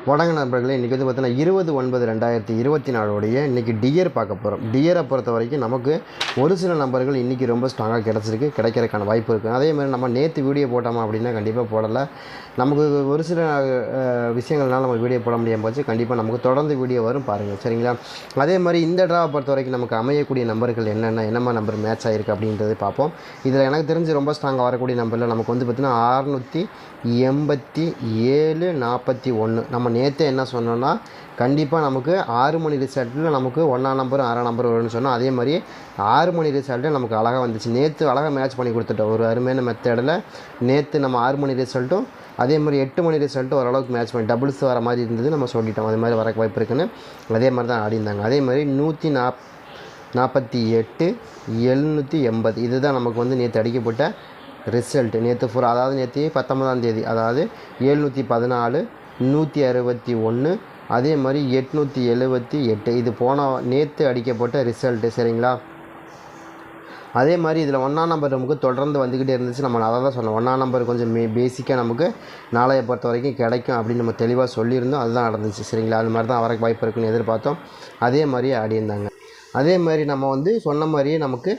வணக்க நண்பர்களே இன்றைக்கி வந்து பார்த்தீங்கன்னா இருபது ஒன்பது ரெண்டாயிரத்தி இருபத்தி நாலுடைய இன்றைக்கி டியர் பார்க்க போகிறோம் டியரை பொறுத்த வரைக்கும் நமக்கு ஒரு சில நம்பர்கள் இன்றைக்கி ரொம்ப ஸ்ட்ராங்காக கிடச்சிருக்கு கிடைக்கிறதுக்கான வாய்ப்பு இருக்குது அதே மாதிரி நம்ம நேற்று வீடியோ போட்டோமா அப்படின்னா கண்டிப்பாக போடலை நமக்கு ஒரு சில விஷயங்கள்னால நம்ம வீடியோ போட முடியாமல் போச்சு. கண்டிப்பாக நமக்கு தொடர்ந்து வீடியோ வரும் பாருங்கள் சரிங்களா? அதே மாதிரி இந்த ட்ராவை பொறுத்த வரைக்கும் நமக்கு அமையக்கூடிய நம்பர்கள் என்னென்ன என்னமா நம்பர் மேட்ச் ஆகிருக்கு அப்படின்றத பார்ப்போம். இதில் எனக்கு தெரிஞ்சு ரொம்ப ஸ்ட்ராங்காக வரக்கூடிய நம்பரில் நமக்கு வந்து பார்த்திங்கன்னா அறுநூற்றி எண்பத்தி ஏழு நாற்பத்தி ஒன்று நம்ம நேற்று என்ன சொன்னோன்னா கண்டிப்பாக நமக்கு ஆறு மணி ரிசல்ட்டில் நமக்கு ஒன்றாம் நம்பரும் ஆறாம் நம்பர் வரும்னு சொன்னால் அதே மாதிரி ஆறு மணி ரிசல்ட்டு நமக்கு அழகாக வந்துச்சு. நேற்று அழகாக மேட்ச் பண்ணி கொடுத்துட்டோம். ஒரு அருமையான மெத்தடில் நேற்று நம்ம ஆறு மணி ரிசல்ட்டும் அதே மாதிரி எட்டு மணி ரிசல்ட்டும் ஓரளவுக்கு மேட்ச் பண்ணி டபுள்ஸ் வர மாதிரி இருந்தது. நம்ம சொல்லிட்டோம். அது மாதிரி வர வாய்ப்பு இருக்குன்னு. அதே மாதிரி தான் ஆடிருந்தாங்க அதே மாதிரி நூற்றி நாப் நாற்பத்தி எட்டு எழுநூற்றி எண்பது. இதுதான் நமக்கு வந்து நேற்று அடிக்கப்பட்ட ரிசல்ட் நேற்று ஃபுர் அதாவது நேற்று பத்தொன்பதாம் தேதி அதாவது எழுநூற்றி பதினாலு நூற்றி அறுபத்தி ஒன்று அதே மாதிரி எட்நூற்றி எழுபத்தி எட்டு. இது போன நேற்று அடிக்கப்பட்ட ரிசல்ட்டு சரிங்களா? அதே மாதிரி இதில் ஒன்றாம் நம்பர் நமக்கு தொடர்ந்து வந்துக்கிட்டே இருந்துச்சு. நம்ம அதை தான் சொன்னோம் ஒன்றாம் நம்பர் கொஞ்சம் மே பேசிக்காக நமக்கு நாளைய பொறுத்த வரைக்கும் கிடைக்கும் அப்படின்னு நம்ம தெளிவாக சொல்லியிருந்தோம். அதுதான் நடந்துச்சு சரிங்களா? அது மாதிரி தான் வரக்கு வாய்ப்பு இருக்குன்னு எதிர்பார்த்தோம். அதே மாதிரியே ஆடியிருந்தாங்க அதே மாதிரி நம்ம வந்து சொன்ன மாதிரியே நமக்கு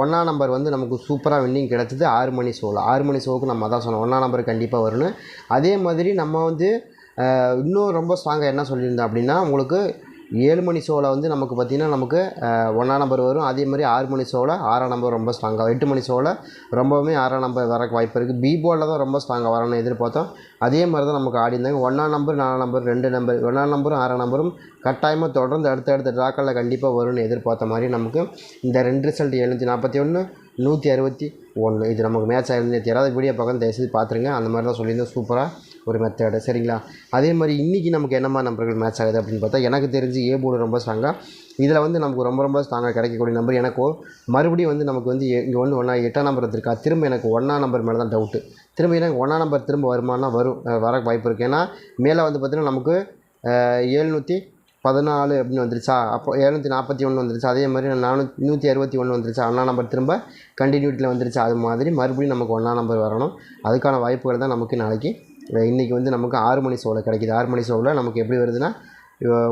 ஒன்றாம் நம்பர் வந்து நமக்கு சூப்பராக வின்னிங் கிடச்சிது ஆறு மணி ஷோவில் ஆறு மணி ஷோவுக்கு நம்ம அதான் சொன்னோம். ஒன்றாம் நம்பர் கண்டிப்பாக வரும்னு. அதே மாதிரி நம்ம வந்து இன்னும் ரொம்ப ஸ்ட்ராங்காக என்ன சொல்லியிருந்தோம் அப்படின்னா உங்களுக்கு ஏழு மணி ஷோவில் வந்து நமக்கு பார்த்திங்கன்னா நமக்கு ஒன்றாம் நம்பர் வரும். அதே மாதிரி ஆறு மணி ஷோவில் ஆறாம் நம்பர் ரொம்ப ஸ்ட்ராங்காக எட்டு மணி ஷோவில் ரொம்பவுமே ஆறாம் நம்பர் வரக்கு வாய்ப்பு இருக்குது பி போர்டில் தான் ரொம்ப ஸ்ட்ராங்காக வரணும்னு எதிர்பார்த்தோம். அதே மாதிரி தான் நமக்கு ஆடி இருந்தாங்க ஒன்றாம் நம்பர் நாலாம் நம்பர் ரெண்டு நம்பர் ஒன்றாம் நம்பரும் ஆறாம் நம்பரும் கட்டாயமாக தொடர்ந்து அடுத்தடுத்த ட்ராக்களில் கண்டிப்பாக வரும்னு எதிர்பார்த்த மாதிரி நமக்கு இந்த ரெண்டு ரிசல்ட் எழுநூற்றி நாற்பத்தி ஒன்று நூற்றி அறுபத்தி ஒன்று இது நமக்கு மேட்ச் ஆயிருந்தே தெரியாத. வீடியோ பக்கம் தயவுசெய்து பார்த்துருங்க. அந்த மாதிரி தான் சொல்லியிருந்தோம் சூப்பராக ஒரு மெத்தேடு சரிங்களா? அதே மாதிரி இன்றைக்கி நமக்கு என்னமா நம்பர்கள் மேட்ச் ஆகுது அப்படின்னு பார்த்தா எனக்கு தெரிஞ்சு ஏ போர்டு ரொம்ப ஸ்ட்ராங்காக இதில் வந்து நமக்கு ரொம்ப ரொம்ப ஸ்ட்ராங்காக கிடைக்கக்கூடிய நம்பர் எனக்கோ மறுபடியும் வந்து நமக்கு வந்து இங்கே வந்து ஒன்றா எட்டாம் நம்பர் இருக்கா திரும்ப எனக்கு ஒன்றாம் நம்பர் மேலே தான் டவுட்டு திரும்ப எனக்கு ஒன்றாம் நம்பர் திரும்ப வருமானா வரும் வர வாய்ப்பு இருக்குது ஏன்னா மேலே வந்து பார்த்திங்கன்னா நமக்கு ஏழ்நூற்றி பதினாலு அப்படின்னு வந்துருச்சா அப்போ எழுநூற்றி நாற்பத்தி ஒன்று வந்துருச்சு அதே மாதிரி நானூற்றி நூற்றி அறுபத்தி ஒன்று வந்துருச்சு அண்ணா நம்பர் திரும்ப கண்டினியூட்டியில் வந்துருச்சு அது மாதிரி மறுபடியும் நமக்கு ஒன்றா நம்பர் வரணும். அதுக்கான வாய்ப்புகள் தான் நமக்கு நாளைக்கு இன்றைக்கி வந்து நமக்கு ஆறு மணி சோலை கிடைக்கிது. ஆறு மணி சோவில் நமக்கு எப்படி வருதுன்னா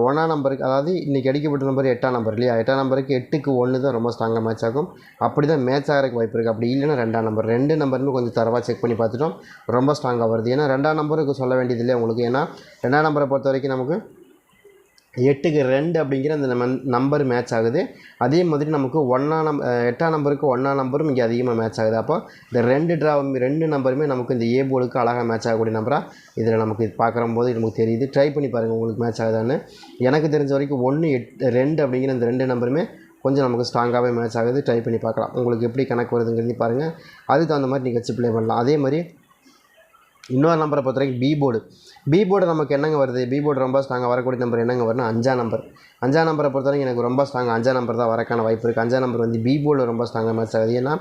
ஒன்றாம் நம்பருக்கு அதாவது இன்றைக்கி அடிக்கப்பட்ட நம்பர் எட்டாம் நம்பர் இல்லையா? எட்டாம் நம்பருக்கு எட்டுக்கு ஒன்று தான் ரொம்ப ஸ்ட்ராங்காக மேட்ச் ஆகும். அப்படி தான் மேட்ச் ஆகிறதுக்கு வாய்ப்பு இருக்குது அப்படி இல்லைன்னா ரெண்டாம் நம்பர். ரெண்டு நம்பருமே கொஞ்சம் தரவாக செக் பண்ணி பார்த்துட்டோம். ரொம்ப ஸ்ட்ராங்காக வருது. ஏன்னா ரெண்டாம் நம்பருக்கு சொல்ல வேண்டியதில்லை உங்களுக்கு. ஏன்னா ரெண்டாம் நம்பரை பொறுத்த வரைக்கும் நமக்கு எட்டுக்கு ரெண்டு அப்படிங்கிற அந்த நம்ம நம்பர் மேட்ச் ஆகுது. அதே மாதிரி நமக்கு ஒன்றா நம் எட்டாம் நம்பருக்கு ஒன்றாம் நம்பரும் இங்கே அதிகமாக மேட்ச் ஆகுது. அப்போ இந்த ரெண்டு ட்ரா ரெண்டு நம்பருமே நமக்கு இந்த ஏ போர்டுக்கு அழகாக மேட்ச் ஆகக்கூடிய நம்பராக இதில் நமக்கு இது பார்க்குற போது நமக்கு தெரியுது. ட்ரை பண்ணி பாருங்கள் உங்களுக்கு மேட்ச் ஆகுதான்னு. எனக்கு தெரிஞ்ச வரைக்கும் ஒன்று எட் ரெண்டு அப்படிங்கிற அந்த ரெண்டு நம்பருமே கொஞ்சம் நமக்கு ஸ்ட்ராங்காகவே மேட்ச் ஆகுது. ட்ரை பண்ணி பார்க்கலாம். உங்களுக்கு எப்படி கணக்கு வருதுங்கிறது பாருங்கள் அதுக்கு தகுந்த மாதிரி நீங்கள் வச்சு ப்ளே பண்ணலாம். அதே மாதிரி இன்னொரு நம்பரை பொறுத்த வரைக்கும் பி போர்டு பி போர்டு நமக்கு என்னங்க வருது? பி போர்டு ரொம்ப ஸ்ட்ராங்காக வரக்கூடிய நம்பர் என்னங்க வரும்னா அஞ்சாம் நம்பர் அஞ்சாம் நம்பரை பொறுத்த வரைக்கும் எனக்கு ரொம்ப ஸ்ட்ராங் அஞ்சாம் நம்பர் தான் வரக்கான வாய்ப்பு இருக்குது அஞ்சாம் நம்பர் வந்து பி போர்டில் ரொம்ப ஸ்ட்ராங்காக மேட்ச் ஆகுது. ஏன்னா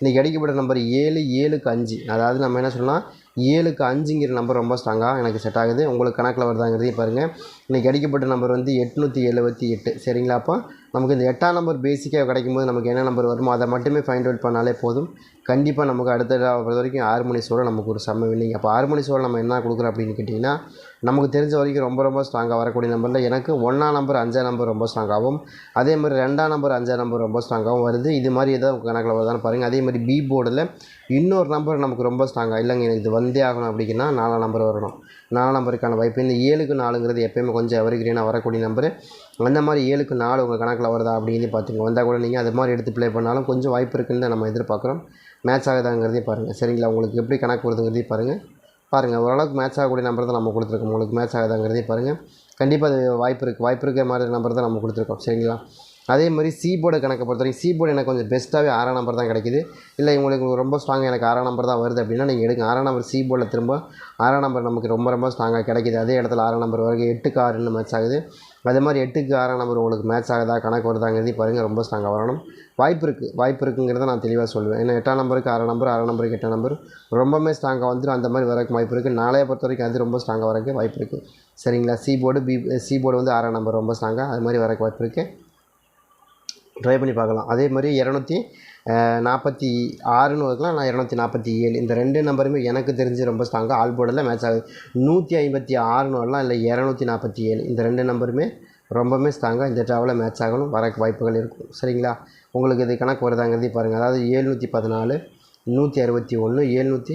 இன்றைக்கி அடிக்கப்பட்ட நம்பர் ஏழு ஏழுக்கு அஞ்சு. அதாவது நம்ம என்ன சொல்லலாம்? ஏழுக்கு அஞ்சுங்கிற நம்பர் ரொம்ப ஸ்ட்ராங்காக எனக்கு செட் ஆகுது. உங்களுக்கு கணக்கில் வருதாங்கிறதையும் பாருங்கள் இன்றைக்கி அடிக்கப்பட்ட நம்பர் வந்து எட்நூற்றி எழுபத்தி எட்டு. சரிங்களா அப்போ? நமக்கு இந்த எட்டாம் நம்பர் பேசிக்காக கிடைக்கும்போது நமக்கு என்ன நம்பர் வருமோ அதை மட்டுமே ஃபைண்ட் அவுட் பண்ணாலே போதும். கண்டிப்பாக நமக்கு அடுத்த பொறுத்த வரைக்கும் ஆறு மணி சோழ நமக்கு ஒரு செம்ம வின்னிங் அப்போ ஆறு மணி சோழ நம்ம என்ன கொடுக்குறோம் அப்படின்னு கேட்டிங்கன்னா நமக்கு தெரிஞ்ச வரைக்கும் ரொம்ப ரொம்ப ஸ்ட்ராங்காக வரக்கூடிய நம்பரில் எனக்கு ஒன்றாம் நம்பர் அஞ்சாம் நம்பர் ரொம்ப ஸ்ட்ராங்காகவும் அதே மாதிரி ரெண்டாம் நம்பர் அஞ்சாம் நம்பர் ரொம்ப ஸ்ட்ராங்காகவும் வருது. இது மாதிரி ஏதாவது கணக்கில் வருதான்னு பாருங்கள் அதே மாதிரி பி போர்டில் இன்னொரு நம்பர் நமக்கு ரொம்ப ஸ்ட்ராங்காக இல்லைங்க எனக்கு இது வந்தே ஆகணும் அப்படின்னா நாலாம் நம்பர் வரணும். நாலாம் நம்பருக்கான வாய்ப்பு. இந்த ஏழுக்கு நாலுங்கிறது எப்பயுமே கொஞ்சம் எவர்கிரீனாக வரக்கூடிய நம்பரு. அந்த மாதிரி ஏழுக்கு நாலு உங்கள் கணக்கில் வருதா அப்படின்னு பார்த்துங்க வந்தால் கூட நீங்கள் அது மாதிரி எடுத்து ப்ளே பண்ணாலும் கொஞ்சம் வாய்ப்பு இருக்குன்னு நம்ம எதிர்பார்க்குறோம். மேட்ச் ஆகுதாங்கிறதையும் பாருங்கள் சரிங்களா? உங்களுக்கு எப்படி கணக்கு வருதுங்கிறதையும் பாருங்கள் பாருங்கள் ஓரளவுக்கு மேட்ச் ஆகக்கூடிய நம்பர் தான் நம்ம கொடுத்துருக்கோம். உங்களுக்கு மேட்ச் ஆகுதாங்கிறதையும் பாருங்கள் கண்டிப்பாக அது வாய்ப்பு இருக்குது வாய்ப்பு இருக்கிற மாதிரி நம்பர் தான் நம்ம கொடுத்துருக்கோம். சரிங்களா? அதே மாதிரி சி போர்டு கணக்கை பொறுத்த வரைக்கும் சி போர்டு எனக்கு கொஞ்சம் பெஸ்ட்டாகவே ஆறாம் நம்பர் தான் கிடைக்குது. இல்லை உங்களுக்கு ரொம்ப ஸ்ட்ராங்காக எனக்கு ஆறாம் நம்பர் தான் வருது அப்படின்னா நீங்கள் எடுங்க. ஆறாம் நம்பர் சி போர்டில் திரும்ப ஆறாம் நம்பர் நமக்கு ரொம்ப ரொம்ப ஸ்ட்ராங்காக கிடைக்குது. அதே இடத்துல ஆறாம் நம்பர் வரைக்கும் எட்டுக்கு ஆறுன்னு மேட்ச் ஆகுது. அதே மாதிரி எட்டுக்கு ஆறாம் நம்பர் உங்களுக்கு மேட்ச் ஆகுதா கணக்கு வருதாங்கிறதையும் பாருங்கள் ரொம்ப ஸ்ட்ராங்காக வரணும். வாய்ப்பு இருக்குது வாய்ப்பு இருக்குங்கிறத நான் தெளிவாக சொல்லுவேன் ஏன்னா எட்டாம் நம்பருக்கு ஆறாம் நம்பர் ஆறாம் நம்பருக்கு எட்டாம் நம்பர் ரொம்பவுமே ஸ்ட்ராங்காக வந்துடும் அந்த மாதிரி வரக்கு வாய்ப்பு இருக்குது நாளைய பொறுத்த வரைக்கும் அது ரொம்ப ஸ்ட்ராங்காக வரக்கு வாய்ப்பு இருக்குது சரிங்களா? C board B C board வந்து ஆறாம் நம்பர் ரொம்ப ஸ்ட்ராங்காக அது மாதிரி வரக்கு வாய்ப்பு இருக்குது ட்ரை பண்ணி பார்க்கலாம். அதே மாதிரி இரநூத்தி நாற்பத்தி ஆறுன்னு இருக்கலாம் நான் இரநூத்தி நாற்பத்தி ஏழு. இந்த ரெண்டு நம்பருமே எனக்கு தெரிஞ்சு ரொம்ப ஸ்ட்ராங்காக ஆல் போர்டில் மேட்ச் ஆகுது. நூற்றி ஐம்பத்தி ஆறுன்னு வரலாம் இல்லை இரநூத்தி நாற்பத்தி ஏழு. இந்த ரெண்டு நம்பருமே ரொம்பவுமே ஸ்ட்ராங்காக இந்த ட்ராவலில் மேட்ச் ஆகணும் வர வாய்ப்புகள் இருக்கும். சரிங்களா? உங்களுக்கு இது கணக்கு வருதாங்கிறதே பாருங்கள் அதாவது ஏழ்நூற்றி பதினாலு நூற்றி அறுபத்தி ஒன்று ஏழ்நூற்றி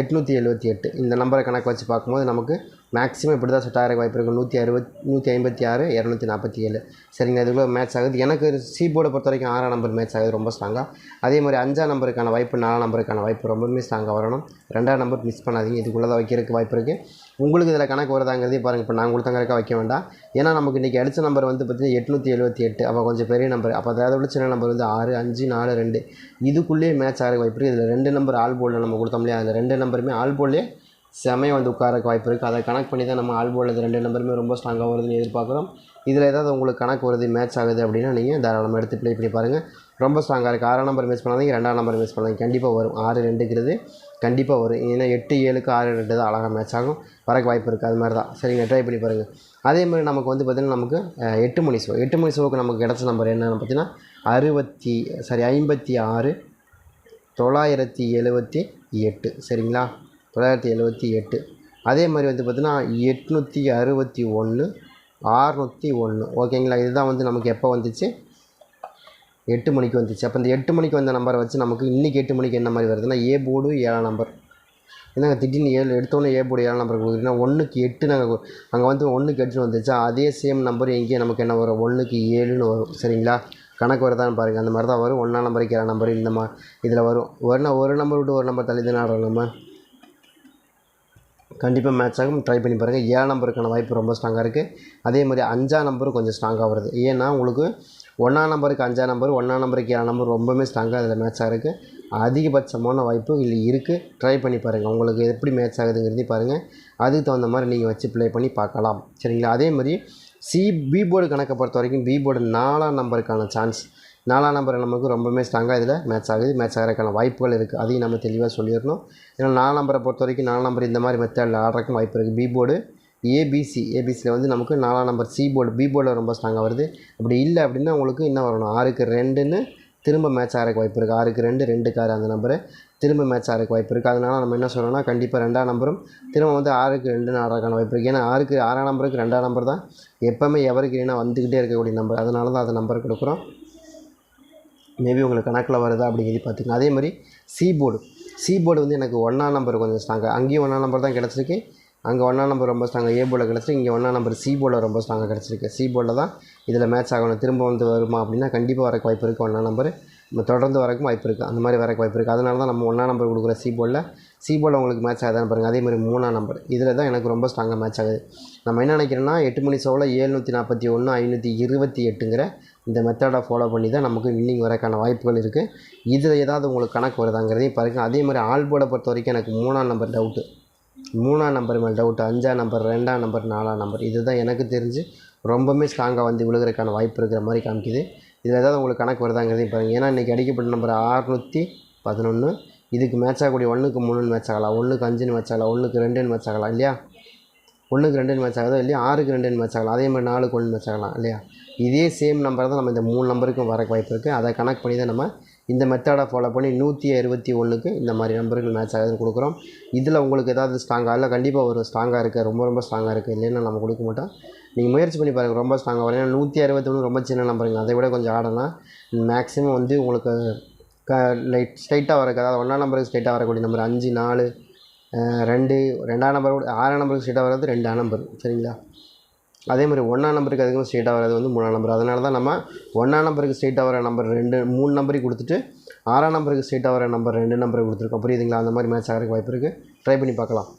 எட்நூற்றி எழுபத்தி எட்டு. இந்த நம்பரை கணக்கு வச்சு பார்க்கும்போது நமக்கு மேக்ஸிமம் இப்படி தான் செட் ஆகிற வாய்ப்பு இருக்குது நூற்றி அறுபத் நூற்றி ஐம்பத்தி ஆறு இரநூத்தி நாற்பத்தி ஏழு. சரிங்க அதுக்குள்ளே மேட்ச் ஆகுது. எனக்கு சி போர்டை பொறுத்த வரைக்கும் ஆறாம் நம்பர் மேட்ச் ஆகுது ரொம்ப ஸ்ட்ராங்காக அதே மாதிரி அஞ்சாம் நம்பருக்கான வாய்ப்பு நாலாம் நம்பருக்கான வாய்ப்பு ரொம்பவுமே ஸ்ட்ராங்காக வரணும். ரெண்டாம் நம்பர் மிஸ் பண்ணாதீங்க. இதுக்குள்ளே தான் வைக்கிறதுக்கு வாய்ப்பு இருக்குது உங்களுக்கு இதில் கணக்கு வரதாங்கிறதே பாருங்கள் இப்போ நான் கொடுத்த வைக்க வேண்டாம். ஏன்னா நமக்கு இன்றைக்கி அடித்த நம்பர் வந்து பார்த்திங்கன்னா எட்நூற்றி எழுபத்தி எட்டு. அப்போ கொஞ்சம் பெரிய நம்பர் அப்போ அதை விட சின்ன நம்பர் வந்து ஆறு அஞ்சு நாலு ரெண்டு. இதுக்குள்ளேயே மேட்ச் ஆகிற வாய்ப்பு இருக்குது இதில் ரெண்டு நம்பர் ஆல் போர்டில் நம்ம கொடுத்தோம்லையே அந்த ரெண்டு நம்பருமே ஆல் போர்ட்லேயே செமையாக வந்து உட்காரக்கு வாய்ப்பு இருக்குது அதை கணக்கு பண்ணி தான் நம்ம ஆல் போர்டில் ரெண்டு நம்பருமே ரொம்ப ஸ்ட்ராங்காக வருதுன்னு எதிர்பார்க்குறோம். இதில் ஏதாவது உங்களுக்கு கணக்கு வருது மேட்ச் ஆகுது அப்படின்னா நீங்கள் தாராளமாக எடுத்து ப்ளே பண்ணி பாருங்கள் ரொம்ப ஸ்ட்ராங்காக இருக்குது ஆறாம் நம்பர் மிஸ் பண்ணாதீங்க ரெண்டாம் நம்பர் மிஸ் பண்ணாதீங்க. கண்டிப்பாக வரும். ஆறு ரெண்டுங்கிறது கண்டிப்பாக வரும். ஏன்னா எட்டு ஏழுக்கு ஆறு ரெண்டு தான் அழகாக மேட்ச் ஆகும். வரக்கு வாய்ப்பு இருக்குது அது மாதிரி தான் சரிங்க ட்ரை பண்ணி பாருங்கள் அதே மாதிரி நமக்கு வந்து பார்த்திங்கன்னா நமக்கு எட்டு மணி ஷோ எட்டு மணி ஷோவுக்கு நமக்கு கிடச்ச நம்பர் என்னென்னு பார்த்தீங்கன்னா அறுபத்தி சாரி ஐம்பத்தி ஆறு தொள்ளாயிரத்தி எழுபத்தி எட்டு. சரிங்களா? தொள்ளாயிரத்தி எழுபத்தி எட்டு. அதே மாதிரி வந்து பார்த்திங்கன்னா எட்நூற்றி அறுபத்தி ஒன்று ஆறுநூற்றி ஒன்று ஓகேங்களா? இதுதான் வந்து நமக்கு எப்போ வந்துச்சு? எட்டு மணிக்கு வந்துச்சு. அப்போ இந்த எட்டு மணிக்கு வந்த நம்பரை வச்சு நமக்கு இன்றைக்கி எட்டு மணிக்கு என்ன மாதிரி வருதுன்னா ஏ போர்டு ஏழாம் நம்பர். என்னங்க திடீர்னு ஏழு எடுத்தோன்னே ஏ போர்டு ஏழாம் நம்பர் கொடுக்குறீங்கன்னா ஒன்றுக்கு எட்டு நாங்கள் அங்கே வந்து ஒன்றுக்கு எட்டுன்னு வந்துச்சா? அதே சேம் நம்பர் எங்கேயும் நமக்கு என்ன வரும்? ஒன்றுக்கு ஏழுன்னு வரும். சரிங்களா? கணக்கு வருதான்னு பாருங்கள் அந்த மாதிரி தான் வரும். ஒன்றாம் நம்பருக்கு ஏழாம் நம்பர் இந்த மா இதில் வரும். ஒரு ஒரு நம்பர் விட்டு ஒரு நம்பர் தள்ளி தானே ஆடுறோம் நம்ம. கண்டிப்பாக மேட்ச் ஆகும். ட்ரை பண்ணி பாருங்கள் ஏழாம் நம்பருக்கான வாய்ப்பு ரொம்ப ஸ்ட்ராங்காக இருக்குது அதே மாதிரி அஞ்சாம் நம்பரும் கொஞ்சம் ஸ்ட்ராங்காக வருது. ஏன்னா உங்களுக்கு ஒன்றாம் நம்பருக்கு அஞ்சாம் நம்பர் ஒன்றாம் நம்பருக்கு ஏழாம் நம்பர் ரொம்பவுமே ஸ்ட்ராங்காக அதில் மேட்ச் ஆகிருக்கு அதிகபட்சமான வாய்ப்பு இல்லை இருக்குது ட்ரை பண்ணி பாருங்கள் உங்களுக்கு எப்படி மேட்ச் ஆகுதுங்கிறதையும் பாருங்கள் அதுக்கு தகுந்த மாதிரி நீங்கள் வச்சு ப்ளே பண்ணி பார்க்கலாம். சரிங்களா? அதே மாதிரி சி பி போர்டு கணக்கை பொறுத்த வரைக்கும் பி போர்டு நாலாம் நம்பருக்கான சான்ஸ் நாலாம் நம்பர் நமக்கு ரொம்பவுமே ஸ்ட்ராங்காக இதில் மேட்ச் ஆகுது. மேட்ச் ஆகிறதுக்கான வாய்ப்புகள் இருக்குது அதையும் நம்ம தெளிவாக சொல்லிடணும். ஏன்னா நாலாம் நம்பரை பொறுத்த வரைக்கும் நாலாம் நம்பர் இந்த மாதிரி மெத்தடில் ஆடுறதுக்கும் வாய்ப்பு இருக்குது பி போர்டு ஏபிசி ஏபிசியில் வந்து நமக்கு நாலாம் நம்பர் சி போர்டு பி போர்டில் ரொம்ப ஸ்ட்ராங்காக வருது. அப்படி இல்லை அப்படின்னா உங்களுக்கு என்ன வரணும். ஆறுக்கு ரெண்டுன்னு திரும்ப மேட்ச் ஆகிறக்கு வாய்ப்பு இருக்குது ஆறுக்கு ரெண்டு ரெண்டுக்கு ஆறு அந்த நம்பரு திரும்ப மேட்ச் ஆகிறக்கு வாய்ப்பு இருக்குது அதனால் நம்ம என்ன சொல்லணும்னா கண்டிப்பாக ரெண்டாம் நம்பரும் திரும்ப வந்து ஆறுக்கு ரெண்டுன்னு ஆடுறதுக்கான வாய்ப்பு இருக்குது ஏன்னா ஆறுக்கு ஆறாம் நம்பருக்கு ரெண்டாம் நம்பர் தான் எப்போவுமே எவருக்கு இல்லைன்னா வந்துக்கிட்டே இருக்கக்கூடிய நம்பர். அதனால தான் அந்த நம்பர் கொடுக்குறோம். மேபி உங்களுக்கு கணக்கில் வருதா அப்படிங்கிறது பார்த்துக்கங்க அதே மாதிரி சி போர்டு சி போர்டு வந்து எனக்கு ஒன்றாம் நம்பர் கொஞ்சம் ஸ்ட்ராங்காக அங்கேயும் ஒன்றாம் நம்பர் தான் கிடச்சிருக்கு. அங்கே ஒன்றாம் நம்பர் ரொம்ப ஸ்ட்ராங்காக ஏ போர்டில் கிடச்சிருக்கு. இங்கே ஒன்றாம் நம்பர் சி போர்டில் ரொம்ப ஸ்ட்ராங்காக கிடச்சிருக்கு. சி போர்டில் தான் இதில் மேட்ச் ஆகணும். திரும்ப வந்து வருமா அப்படின்னா கண்டிப்பாக வரக்கு வாய்ப்பு இருக்குது ஒன்றாம் நம்பர் நம்ம தொடர்ந்து வரக்கும் வாய்ப்பு இருக்குது அந்த மாதிரி வரக்கு வாய்ப்பு இருக்குது அதனால தான் நம்ம ஒன்றாம் நம்பர் கொடுக்குற சி போர்டில் சி போர்டில் உங்களுக்கு மேட்ச் ஆகுதான்னு பாருங்கள் அதே மாதிரி மூணாம் நம்பர் இதில் தான் எனக்கு ரொம்ப ஸ்ட்ராங்காக மேட்ச் ஆகுது. நம்ம என்ன நினைக்கிறோன்னா எட்டு மணி சோவில் ஏழ்நூற்றி நாற்பத்தி ஒன்று ஐநூற்றி இருபத்தி எட்டுங்கிற இந்த மெத்தடை ஃபாலோ பண்ணி தான் நமக்கு வின்னிங் வரக்கான வாய்ப்புகள் இருக்குது இதில் ஏதாவது உங்களுக்கு கணக்கு வருதாங்கிறதையும் பாருங்கள் அதே மாதிரி ஆல் போர்டை பொறுத்த வரைக்கும் எனக்கு மூணாம் நம்பர் டவுட்டு மூணாம் நம்பர் மேலே டவுட் அஞ்சாம் நம்பர் ரெண்டாம் நம்பர் நாலாம் நம்பர் இதுதான் எனக்கு தெரிஞ்சு ரொம்பவுமே ஸ்ட்ராங்காக வந்து விழுகிறதுக்கான வாய்ப்பு இருக்கிற மாதிரி காமிக்குது. இதில் ஏதாவது உங்களுக்கு கணக்கு வருதாங்கிறதையும் பாருங்கள் ஏன்னா இன்றைக்கி அடிக்கப்பட்ட நம்பர் ஆறுநூற்றி பதினொன்று இதுக்கு மேட்ச் ஆகக்கூடிய ஒன்றுக்கு மூணுன்னு மேட்ச் ஆகலாம். ஒன்றுக்கு அஞ்சுன்னு மேட்ச் ஆகலாம். ஒன்றுக்கு ரெண்டுன்னு மேட்ச் ஆகலாம். இல்லையா? ஒன்றுக்கு ரெண்டு மேட்ச் ஆகுதோ இல்லையா? ஆறுக்கு ரெண்டு மேட்ச் ஆகலாம். அதே மாதிரி நாலுக்கு ஒன்று மேட்ச் ஆகலாம் இல்லையா? இதே சேம் நம்பர் தான் நம்ம இந்த மூணு நம்பருக்கும் வர வாய்ப்பு இருக்குது அதை கணக்கு பண்ணி தான் நம்ம இந்த மெத்தடை ஃபாலோ பண்ணி நூற்றி அறுபத்தி ஒன்றுக்கு இந்த மாதிரி நம்பருக்கு மேட்ச் ஆகுதுன்னு கொடுக்குறோம். இதில் உங்களுக்கு ஏதாவது ஸ்ட்ராங்காக இல்லை கண்டிப்பாக ஒரு ஸ்ட்ராங்காக இருக்குது ரொம்ப ரொம்ப ஸ்ட்ராங்காக இருக்குது இல்லைன்னா நம்ம கொடுக்க மாட்டோம். நீங்கள் முயற்சி பண்ணி பாருங்கள் ரொம்ப ஸ்ட்ராங்காக வரும் ஏன்னா நூற்றி அறுபத்தொன்று ரொம்ப சின்ன நம்பருங்க அதை விட கொஞ்சம் ஆடலாம் மேக்ஸிமம் வந்து உங்களுக்கு க லைட் ஸ்ட்ரைட்டாக வரக்கு அதாவது ஒன்றாம் நம்பருக்கு ஸ்ட்ரைட்டாக வரக்கூடிய நம்பர் அஞ்சு நாலு ரெண்டு ரெண்டாம் நம்பரோட ஆறாம் நம்பருக்கு ஸ்ட்ரைட்டாக வர்றது ரெண்டாம் நம்பர். சரிங்களா? அதே மாதிரி ஒன்றாம் நம்பருக்கு அதுக்கும் ஸ்ட்ரெயிட்டாக வர்றது வந்து மூணாம் நம்பர். அதனால தான் நம்ம ஒன்றாம் நம்பருக்கு ஸ்ட்ரெயிட்டாக வர நம்பர் ரெண்டு மூணு நம்பரையும் கொடுத்துட்டு ஆறாம் நம்பருக்கு ஸ்ட்ரெயிட்டாக வர நம்பர் ரெண்டு நம்பரை கொடுத்துருக்கோம். புரியுதுங்களா? அந்த மாதிரி மேட்ச் ஆகிறதுக்கு வாய்ப்பு இருக்குது ட்ரை பண்ணி பார்க்கலாம்.